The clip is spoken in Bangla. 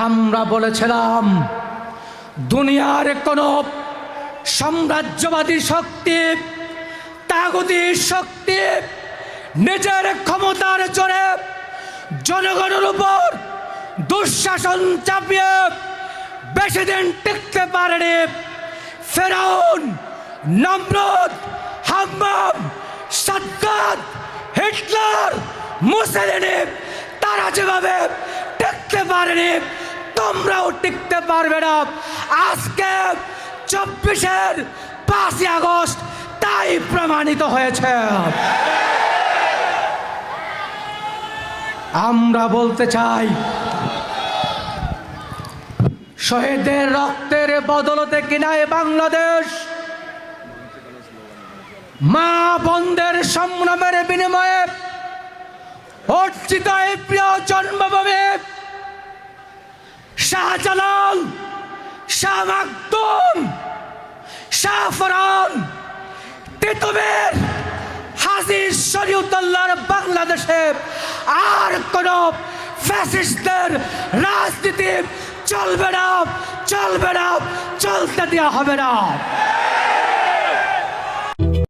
আমরা বলেছিলাম, দুনিয়ার কোন সাম্রাজ্যবাদী শক্তি, তাগতি শক্তি নিজের ক্ষমতার জোরে জনগণের উপর দুঃশাসন চাপিয়ে বেশি দিন টিকতে পারেনি। ফেরাউন, নমরুদ, হাম্মাম সাদ্দাত হিটলার, মুসলিনি, তারা যেভাবে টিকতে পারেনি তোমরাও টিকতে পারবে না। আজকে চব্বিশের পাঁচই আগস্ট তাই প্রমাণিত হয়েছে। আমরা বলতে চাই, শহীদদের রক্তের বদলতে কিনায় বাংলাদেশ, মা বন্ধের সংগ্রামের বিনিময়ে অর্জিত এই প্রিয় জন্মভূমি শাহজালাল শাহ মাকদুম শাহফরান তিতুমির হাজির শরীয়তুল্লাহর বাংলাদেশে আর কোন ফ্যাসিস্টদের রাজনীতি চলবে না চলবে না, চলতে দেওয়া হবে না।